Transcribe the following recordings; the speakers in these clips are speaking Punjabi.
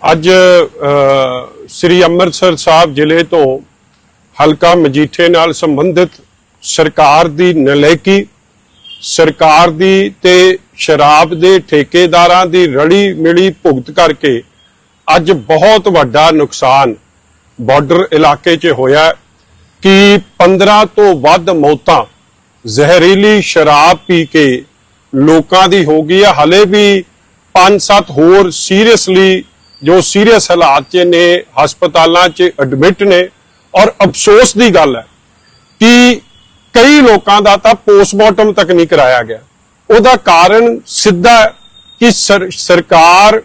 ਅੱਜ ਸ੍ਰੀ ਅੰਮ੍ਰਿਤਸਰ ਸਾਹਿਬ ਜ਼ਿਲ੍ਹੇ ਤੋਂ ਹਲਕਾ ਮਜੀਠੇ ਨਾਲ ਸੰਬੰਧਿਤ ਸਰਕਾਰ ਦੀ ਨਲਾਇਕੀ ਸਰਕਾਰ ਦੀ ਤੇ ਸ਼ਰਾਬ ਦੇ ਠੇਕੇਦਾਰਾਂ ਦੀ ਰਲੀ ਮਿਲੀ ਭੁਗਤ ਕਰਕੇ ਅੱਜ ਬਹੁਤ ਵੱਡਾ ਨੁਕਸਾਨ ਬਾਰਡਰ ਇਲਾਕੇ 'ਚ ਹੋਇਆ ਕਿ 15 ਤੋਂ ਵੱਧ ਮੌਤਾਂ ਜ਼ਹਿਰੀਲੀ ਸ਼ਰਾਬ ਪੀ ਕੇ ਲੋਕਾਂ ਦੀ ਹੋ ਗਈ ਹੈ। ਹਲੇ ਵੀ 5-7 ਹੋਰ ਸੀਰੀਅਸਲੀ ਜੋ ਸੀਰੀਅਸ ਹਾਲਾਤ 'ਚ ਨੇ, ਹਸਪਤਾਲਾਂ 'ਚ ਐਡਮਿਟ ਨੇ ਔਰ ਅਫਸੋਸ ਦੀ ਗੱਲ ਹੈ ਕਿ ਕਈ ਲੋਕਾਂ ਦਾ ਤਾਂ ਪੋਸਟਮਾਰਟਮ ਤੱਕ ਨਹੀਂ ਕਰਾਇਆ ਗਿਆ। ਉਹਦਾ ਕਾਰਨ ਸਿੱਧਾ ਕਿ ਸਰਕਾਰ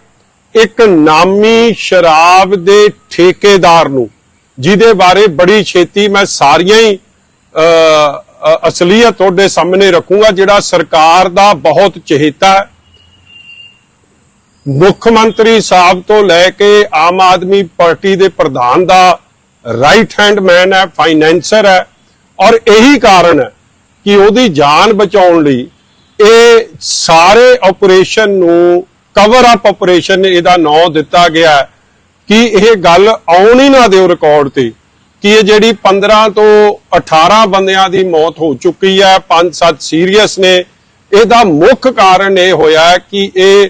ਇੱਕ ਨਾਮੀ ਸ਼ਰਾਬ ਦੇ ਠੇਕੇਦਾਰ ਨੂੰ, ਜਿਹਦੇ ਬਾਰੇ ਬੜੀ ਛੇਤੀ ਮੈਂ ਸਾਰੀਆਂ ਹੀ ਅਸਲੀਅਤ ਤੁਹਾਡੇ ਸਾਹਮਣੇ ਰੱਖੂੰਗਾ, ਜਿਹੜਾ ਸਰਕਾਰ ਦਾ ਬਹੁਤ ਚਹੇਤਾ ਹੈ। ਮੁੱਖ ਮੰਤਰੀ ਸਾਹਿਬ ਤੋਂ ਲੈ ਕੇ ਆਮ ਆਦਮੀ ਪਾਰਟੀ ਦੇ ਪ੍ਰਧਾਨ ਦਾ ਰਾਈਟ ਹੈਂਡ ਮੈਨ ਹੈ ਫਾਈਨੈਂਸਰ ਹੈ ਔਰ ਇਹੀ ਕਾਰਨ ਹੈ ਕਿ ਉਹਦੀ ਜਾਨ ਬਚਾਉਣ ਲਈ ਇਹ ਸਾਰੇ ਆਪਰੇਸ਼ਨ ਨੂੰ ਕਵਰ ਅਪ ਆਪਰੇਸ਼ਨ ਇਹਦਾ ਨਾਂ ਦਿੱਤਾ ਗਿਆ ਕਿ ਇਹ ਗੱਲ ਆਉਣ ਹੀ ਨਾ ਦਿਓ ਰਿਕਾਰਡ ਤੇ ਕਿ ਇਹ ਜਿਹੜੀ 15 ਤੋਂ 18 ਬੰਦਿਆਂ ਦੀ ਮੌਤ ਹੋ ਚੁੱਕੀ ਹੈ 5-7 ਸੀਰੀਅਸ ਨੇ। ਇਹਦਾ ਮੁੱਖ ਕਾਰਨ ਇਹ ਹੋਇਆ ਕਿ ਇਹ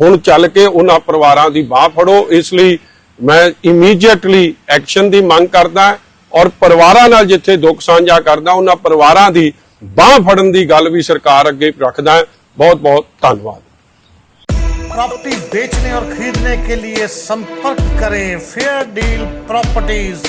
ਹੁਣ ਚੱਲ ਕੇ ਉਹਨਾਂ ਪਰਿਵਾਰਾਂ ਦੀ ਬਾਹ ਫੜੋ ਇਸ ਲਈ ਮੈਂ ਇਮੀਡੀਏਟਲੀ ਐਕਸ਼ਨ ਦੀ ਮੰਗ ਕਰਦਾ ਔਰ ਪਰਿਵਾਰਾਂ ਨਾਲ ਜਿੱਥੇ ਦੁੱਖ ਸਾਂਝਾ ਕਰਦਾ ਉਹਨਾਂ ਪਰਿਵਾਰਾਂ ਦੀ ਬਾਹ ਫੜਨ ਦੀ ਗੱਲ ਵੀ ਸਰਕਾਰ ਅੱਗੇ ਰੱਖਦਾ ਬਹੁਤ ਬਹੁਤ ਧੰਨਵਾਦ प्रॉपर्टी बेचने और खरीदने के लिए संपर्क करें फेयर डील प्रॉपर्टीज